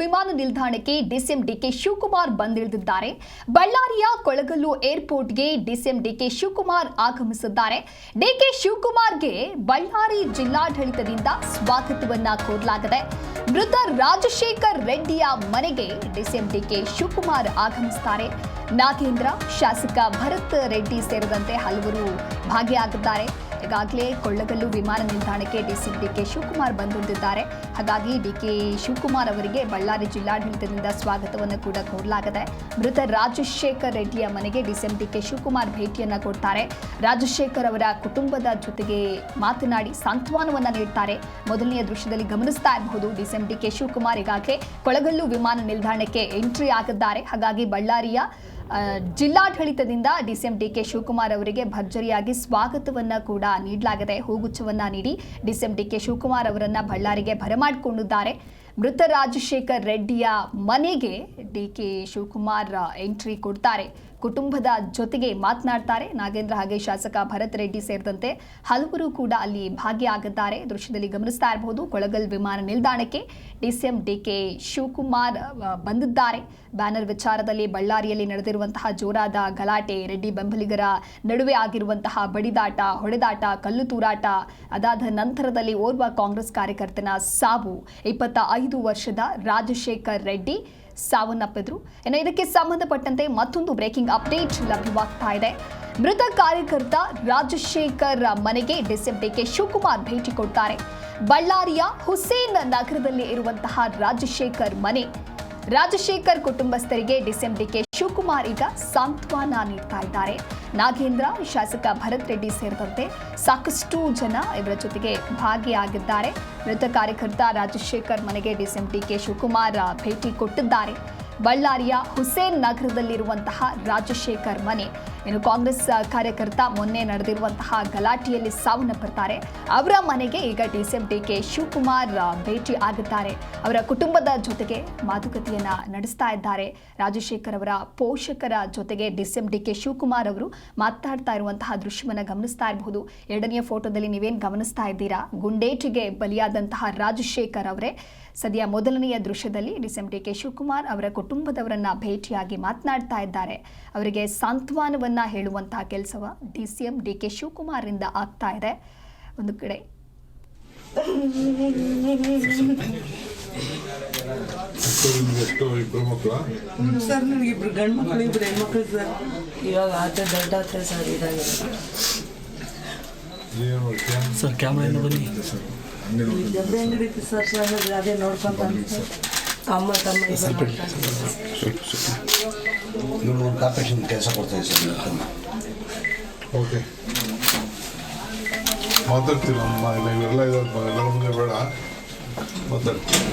ವಿಮಾನ ನಿಲ್ದಾಣಕ್ಕೆ DCM DK Shivakumar ಬಂದಿಳಿದಿದ್ದಾರೆ. ಬಳ್ಳಾರಿಯ ಕೊಳಗಲ್ಲು ಏರ್ಪೋರ್ಟ್ಗೆ ಡಿಸಿಎಂ ಡಿಕೆ ಶಿವಕುಮಾರ್ ಆಗಮಿಸಿದ್ದಾರೆ. ಡಿಕೆ ಶಿವಕುಮಾರ್ಗೆ ಬಳ್ಳಾರಿ ಜಿಲ್ಲಾಡಳಿತದಿಂದ ಸ್ವಾಗತವನ್ನ ಕೋರಲಾಗಿದೆ. ಮೃತ ರಾಜಶೇಖರ್ ರೆಡ್ಡಿಯ ಮನೆಗೆ ಡಿಸಿಎಂ ಡಿಕೆ ಶಿವಕುಮಾರ್ ಆಗಮಿಸುತ್ತಾರೆ ನಾಗೇಂದ್ರ, ಶಾಸಕ ಭರತ್ ರೆಡ್ಡಿ ಸೇರಿದಂತೆ ಹಲವರು ಭಾಗಿಯಾಗಿದ್ದಾರೆ. ಈಗಾಗಲೇ ಕೊಳ್ಳಗಲ್ಲು ವಿಮಾನ ನಿಲ್ದಾಣಕ್ಕೆ ಡಿಸಿ ಡಿಕೆ ಶಿವಕುಮಾರ್ ಬಂದಿದ್ದಾರೆ. ಹಾಗಾಗಿ ಡಿ ಕೆ ಶಿವಕುಮಾರ್ ಅವರಿಗೆ ಬಳ್ಳಾರಿ ಜಿಲ್ಲಾಡಳಿತದಿಂದ ಸ್ವಾಗತವನ್ನು ಕೂಡ ಕೋರಲಾಗಿದೆ. ಮೃತ ರಾಜಶೇಖರ್ ರೆಡ್ಡಿಯ ಮನೆಗೆ ಡಿಸಿಎಂ ಡಿಕೆ ಶಿವಕುಮಾರ್ ಭೇಟಿಯನ್ನು ಕೊಡ್ತಾರೆ. ರಾಜಶೇಖರ್ ಅವರ ಕುಟುಂಬದ ಜೊತೆಗೆ ಮಾತನಾಡಿ ಸಾಂತ್ವನವನ್ನ ನೀಡ್ತಾರೆ. ಮೊದಲನೆಯ ದೃಶ್ಯದಲ್ಲಿ ಗಮನಿಸ್ತಾ ಇರಬಹುದು ಡಿಸಿಎಂ ಡಿಕೆ ಶಿವಕುಮಾರ್ ಈಗಾಗಲೇ ಕೊಳಗಲ್ಲು ವಿಮಾನ ನಿಲ್ದಾಣಕ್ಕೆ ಎಂಟ್ರಿ ಆಗಿದ್ದಾರೆ. ಹಾಗಾಗಿ ಬಳ್ಳಾರಿಯ ಜಿಲ್ಲಾಡಳಿತದಿಂದ ಡಿಸಿಎಂ ಡಿಕೆ ಶಿವಕುಮಾರ್ ಅವರಿಗೆ ಭರ್ಜರಿಯಾಗಿ ಸ್ವಾಗತವನ್ನ ಕೂಡ ನೀಡಲಾಗಿದೆ ಹೂಗುಚ್ಛವನ್ನ ನೀಡಿ ಡಿಸಿಎಂ ಡಿಕೆ ಶಿವಕುಮಾರ್ ಅವರನ್ನ ಬಳ್ಳಾರಿಗೆ ಬರಮಾಡಿಕೊಂಡಿದ್ದಾರೆ ಮೃತ ರಾಜಶೇಖರ್ ರೆಡ್ಡಿಯ ಮನೆಗೆ ಡಿ ಕೆ ಶಿವಕುಮಾರ್ ಎಂಟ್ರಿ ಕೊಡ್ತಾರೆ. ಕುಟುಂಬದ ಜೊತೆಗೆ ಮಾತನಾಡ್ತಾರೆ. ನಾಗೇಂದ್ರ ಹಾಗೆ ಶಾಸಕ ಭರತ್ ರೆಡ್ಡಿ ಸೇರಿದಂತೆ ಹಲವರು ಕೂಡ ಅಲ್ಲಿ ಭಾಗಿಯಾಗಿದ್ದಾರೆ. ದೃಶ್ಯದಲ್ಲಿ ಗಮನಿಸ್ತಾ ಇರಬಹುದು, ಕೊಳಗಲ್ ವಿಮಾನ ನಿಲ್ದಾಣಕ್ಕೆ ಡಿಸಿಎಂ ಡಿಕೆ ಶಿವಕುಮಾರ್ ಬಂದಿದ್ದಾರೆ. ಬ್ಯಾನರ್ ವಿಚಾರದಲ್ಲಿ ಬಳ್ಳಾರಿಯಲ್ಲಿ ನಡೆದಿರುವಂತಹ ಜೋರಾದ ಗಲಾಟೆ, ರೆಡ್ಡಿ ಬೆಂಬಲಿಗರ ನಡುವೆ ಆಗಿರುವಂತಹ ಬಡಿದಾಟ, ಹೊಡೆದಾಟ, ಕಲ್ಲು ತೂರಾಟ, ಅದಾದ ನಂತರದಲ್ಲಿ ಓರ್ವ ಕಾಂಗ್ರೆಸ್ ಕಾರ್ಯಕರ್ತನ ಸಾವು, ಇಪ್ಪತ್ತ ವರ್ಷದ ರಾಜಶೇಖರ್ ರೆಡ್ಡಿ ಸಾವನ್ನಪ್ಪಿದ್ರು. ಇನ್ನು ಇದಕ್ಕೆ ಸಂಬಂಧಪಟ್ಟಂತೆ ಮತ್ತೊಂದು ಬ್ರೇಕಿಂಗ್ ಅಪ್ಡೇಟ್ ಲಭ್ಯವಾಗ್ತಾ ಇದೆ. ಮೃತ ಕಾರ್ಯಕರ್ತ ರಾಜಶೇಖರ್ ಮನೆಗೆ ಡಿಕೆ ಶಿವಕುಮಾರ್ ಭೇಟಿ ಕೊಡ್ತಾರೆ. ಬಳ್ಳಾರಿಯ ಹುಸೇನ್ ನಗರದಲ್ಲಿ ಇರುವಂತಹ ರಾಜಶೇಖರ್ ಮನೆ ರಾಜಶೇಖರ್ ಕುಟುಂಬಸ್ಥರಿಗೆ ಡಿಸಿಎಂ ಡಿಕೆ ಶಿವಕುಮಾರ್ ಈಗ ಸಾಂತ್ವನ ನೀಡ್ತಾ ಇದ್ದಾರೆ. ನಾಗೇಂದ್ರ, ಶಾಸಕ ಭರತ್ ರೆಡ್ಡಿ ಸೇರಿದಂತೆ ಸಾಕಷ್ಟು ಜನ ಇವರ ಜೊತೆಗೆ ಭಾಗಿಯಾಗಿದ್ದಾರೆ. ಮೃತ ಕಾರ್ಯಕರ್ತ ರಾಜಶೇಖರ್ ಮನೆಗೆ ಡಿಸಿಎಂ ಡಿಕೆ ಶಿವಕುಮಾರ್ ಭೇಟಿ ಕೊಟ್ಟಿದ್ದಾರೆ. ಬಳ್ಳಾರಿಯ ಹುಸೇನ್ ನಗರದಲ್ಲಿರುವಂತಹ ರಾಜಶೇಖರ್ ಮನೆ ಇನ್ನು ಕಾಂಗ್ರೆಸ್ ಕಾರ್ಯಕರ್ತ ಮೊನ್ನೆ ನಡೆದಿರುವಂತಹ ಗಲಾಟೆಯಲ್ಲಿ ಸಾವನ್ನಪ್ಪಿರ್ತಾರೆ. ಅವರ ಮನೆಗೆ ಈಗ ಡಿಸ್ಎಂ ಡಿ ಕೆ ಶಿವಕುಮಾರ್ ಭೇಟಿ ಆಗಿದ್ದಾರೆ. ಅವರ ಕುಟುಂಬದ ಜೊತೆಗೆ ಮಾತುಕತೆಯನ್ನ ನಡೆಸ್ತಾ ಇದ್ದಾರೆ. ರಾಜಶೇಖರ್ ಅವರ ಪೋಷಕರ ಜೊತೆಗೆ ಡಿಸ್ಎಂ ಡಿ ಕೆ ಶಿವಕುಮಾರ್ ಅವರು ಮಾತಾಡ್ತಾ ಇರುವಂತಹ ದೃಶ್ಯವನ್ನು ಗಮನಿಸ್ತಾ ಇರಬಹುದು. ಎರಡನೆಯ ಫೋಟೋದಲ್ಲಿ ನೀವೇನು ಗಮನಿಸ್ತಾ ಇದ್ದೀರಾ? ಗುಂಡೇಟಿಗೆ ಬಲಿಯಾದಂತಹ ರಾಜಶೇಖರ್ ಅವರೇ ಸದ್ಯ ಮೊದಲನೆಯ ದೃಶ್ಯದಲ್ಲಿ ಡಿಸಿಎಂ ಡಿಕೆ ಶಿವಕುಮಾರ್ ಅವರ ಕುಟುಂಬದವರನ್ನ ಭೇಟಿಯಾಗಿ ಮಾತನಾಡ್ತಾ ಇದ್ದಾರೆ. ಅವರಿಗೆ ಸಾಂತ್ವನವನ್ನ ಹೇಳುವಂತಹ ಕೆಲಸವ D C M D K ಶಿವಕುಮಾರಿಂದ ಆಗ್ತಾ ಇದೆ. ಒಂದು ಕಡೆ. ಸರ್ ನನಗೆ ಇಬ್ರು ಗಂಡು ಮಕ್ಕಳು ಇಬ್ರು ಹೆಣ್ಮಕ್ಳು ಸರ್? ಇವಾಗ ಆತ ದೊಡ್ಡ ಆತ ಸರ್ ಇದಾಗಿದೆ ಸರ್ ಕ್ಯಾಮ್ರಾಯಿಂದ ಬನ್ನಿ. ಸರ್ ಸರ್ ಅದೇ ನೋಡ್ಕೊಂತ ಸರ್. ಅಮ್ಮ ತಮ್ಮ ಇಬ್ಬರು ಮಾಡ್ತಾರೆ. ಇವ್ರು ಒಂದು ಕಾರ್ಪೊರೇಷನ್ ಕೆಲಸ ಕೊಡ್ತಾ ಇದ್ದಾರೆ ಸರ್ ತಮ್ಮ ಓಕೆ. ಮಾತಾಡ್ತೀವಿ ನಮ್ಮ ಇಲ್ಲ ಇವೆಲ್ಲ ಇದಾವೆ ಎಲ್ಲರ ಮುಂದೆ ಬೇಡ. ಮಾತಾಡ್ತೀವಿ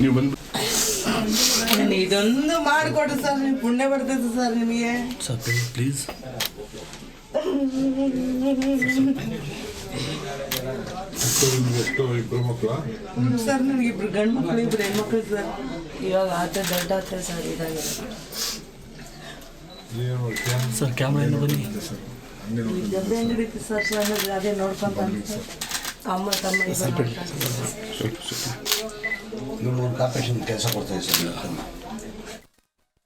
ನೀವು ಬಂದು ನಾನು ಇದೊಂದು ಮಾಡಿಕೊಡ್ರಿ ಸರ್ ನೀವು ಪುಣ್ಯ ಬರ್ತೈತೆ ಸರ್ ನಿಮಗೆ. ಸರ್ ಪ್ಲೀಸ್ ನಿಮ್ಗೆ ಎಷ್ಟು ಇಬ್ಬರು ಮಕ್ಕಳ? ಸರ್ ನನಗೆ ಇಬ್ರು ಗಂಡು ಮಕ್ಕಳು ಇಬ್ರು ಹೆಣ್ಮಕ್ಳು ಸರ್. ಇವಾಗ ಆತ ದೊಡ್ಡ ಆತ ಸರ್ ಇದಾಗಿದೆ ಸರ್ ಕ್ಯಾಮ್ರಾಯಿಂದ ಬನ್ನಿ. ಈ ಜಬ್ರಿ ಸರ್ ಸರ್ ಅದೇ ನೋಡ್ಕೊಂತ ಅಮ್ಮ ತಮ್ಮ ಇಬ್ಬರು ಕಾರ್ಪೊರೇಷನ್ ಕೆಲಸ ಕೊಡ್ತಾ ಇದೆ ಸರ್.